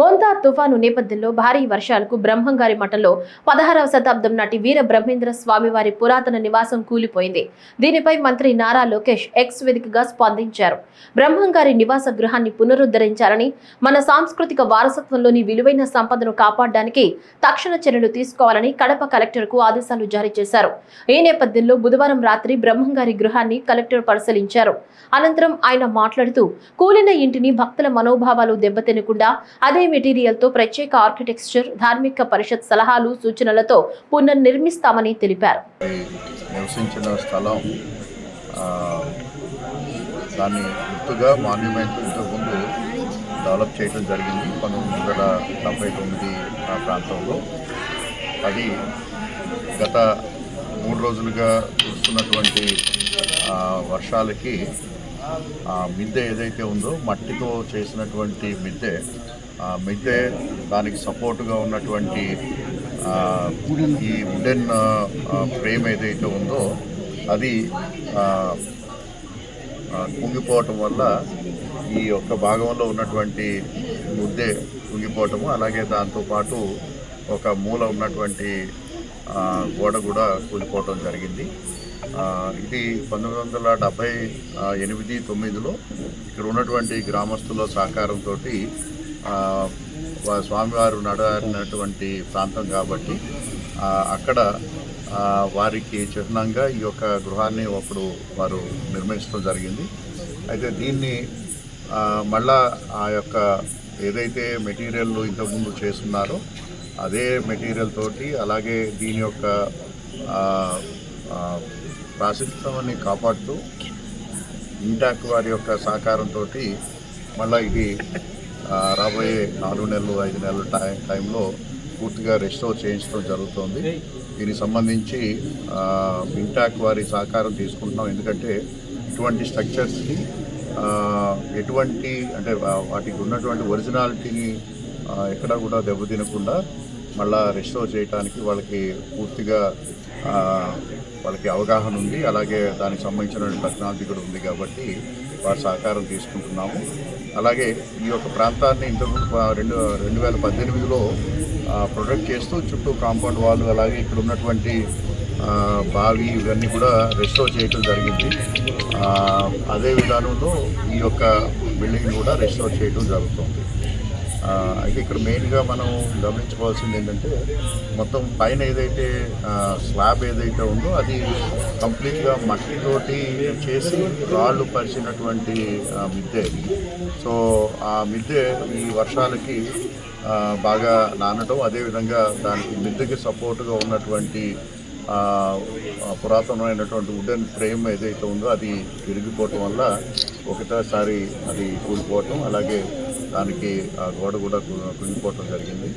మోంతా తుఫాను నేపథ్యంలో భారీ వర్షాలకు బ్రహ్మంగారి మఠంలో పదహారవ శతాబ్దం నాటి వీర బ్రహ్మేంద్ర స్వామివారి పురాతన నివాసం కూలిపోయింది. దీనిపై మంత్రి నారా లోకేష్ ఎక్స్ వేదికగా స్పందించారు. బ్రహ్మంగారి నివాస గృహాన్ని పునరుద్ధరించాలని మన సాంస్కృతిక వారసత్వంలోని విలువైన సంపదను కాపాడడానికి తక్షణ చర్యలు తీసుకోవాలని కడప కలెక్టర్కు ఆదేశాలు జారీ చేశారు. ఈ నేపథ్యంలో బుధవారం రాత్రి బ్రహ్మంగారి గృహాన్ని కలెక్టర్ పరిశీలించారు. అనంతరం ఆయన మాట్లాడుతూ కూలిన ఇంటిని భక్తుల మనోభావాలు దెబ్బతినకుండా అదే మెటీరియల్తో ప్రత్యేక ఆర్కిటెక్చర్ ధార్మిక పరిషత్ సలహాలు సూచనలతో పునర్నిర్మిస్తామని తెలిపారు. నివసించిన స్థలం దాన్ని గుర్తుగా మాన్యుమెంట్ ఇంతకుముందు డెవలప్ చేయడం జరిగింది. పంతొమ్మిది వందల డెబ్బై తొమ్మిది ఆ ప్రాంతంలో. అది గత మూడు రోజులుగా కురుస్తున్నటువంటి వర్షాలకి మిద్దె ఏదైతే ఉందో మట్టితో చేసినటువంటి మిద్దె ఆ మిద్దె దానికి సపోర్టుగా ఉన్నటువంటి ఈ వుడెన్ ఫ్రేమ్ ఏదైతే ఉందో అది కుంగిపోవటం వల్ల ఈ యొక్క భాగంలో ఉన్నటువంటి ముద్దె కుంగిపోవటము అలాగే దాంతోపాటు ఒక మూల ఉన్నటువంటి గోడ కూడా కూలిపోవటం జరిగింది. ఇది పంతొమ్మిది వందల డెబ్భై ఎనిమిది తొమ్మిదిలో ఇక్కడ ఉన్నటువంటి గ్రామస్తుల సహకారంతో స్వామివారు నడనటువంటి ప్రాంతం కాబట్టి అక్కడ వారికి చిహ్నంగా ఈ యొక్క గృహాన్ని ఒకడు వారు నిర్మించడం జరిగింది. అయితే దీన్ని మళ్ళా ఆ యొక్క ఏదైతే మెటీరియల్ ఇంతకుముందు చేస్తున్నారో అదే మెటీరియల్ తోటి అలాగే దీని యొక్క ఆ, ప్రాశస్త్యాన్ని కాపాడుతూ ఇంటాక్ వారి యొక్క సహకారంతో మళ్ళీ ఇది రాబోయే నాలుగు నెలలు ఐదు నెలల టైం టైంలో పూర్తిగా రెస్టోర్ చేయించడం జరుగుతుంది. దీనికి సంబంధించి ఇంటాక్ వారి సహకారం తీసుకుంటున్నాం. ఎందుకంటే ఇటువంటి స్ట్రక్చర్స్కి ఎటువంటి అంటే వాటికి ఉన్నటువంటి ఒరిజినాలిటీని ఎక్కడా కూడా దెబ్బతినకుండా మళ్ళా రెస్టోర్ చేయడానికి వాళ్ళకి పూర్తిగా వాళ్ళకి అవగాహన ఉంది. అలాగే దానికి సంబంధించిన టెక్నాలజీ కూడా ఉంది కాబట్టి వారి సహకారం తీసుకుంటున్నాము. అలాగే ఈ యొక్క ప్రాంతాన్ని ఇంతకుముందు రెండు రెండు వేల పద్దెనిమిదిలో ప్రొటెక్ట్ చేస్తూ చుట్టూ కాంపౌండ్ వాళ్ళు అలాగే ఇక్కడ ఉన్నటువంటి బావి ఇవన్నీ కూడా రెస్టోర్ చేయటం జరిగింది. అదే విధానంలో ఈ యొక్క బిల్డింగ్ కూడా రెస్టోర్ చేయడం జరుగుతుంది. అయితే ఇక్కడ మెయిన్గా మనం గమనించుకోవాల్సింది ఏంటంటే మొత్తం పైన ఏదైతే స్లాబ్ ఏదైతే ఉందో అది కంప్లీట్గా మట్టితోటి చేసి రాళ్ళు పరిచినటువంటి మిద్దె సో ఆ మిద్దె ఈ వర్షాలకి బాగా నానడం అదేవిధంగా దానికి మిద్దెకి సపోర్ట్గా ఉన్నటువంటి పురాతనమైనటువంటి వుడెన్ ఫ్రేమ్ ఏదైతే ఉందో అది విరిగిపోవటం వల్ల ఒకటేసారి అది కూలిపోవటం అలాగే దానికి ఆ గోడ కూడా కుంగిపోవటం జరిగింది.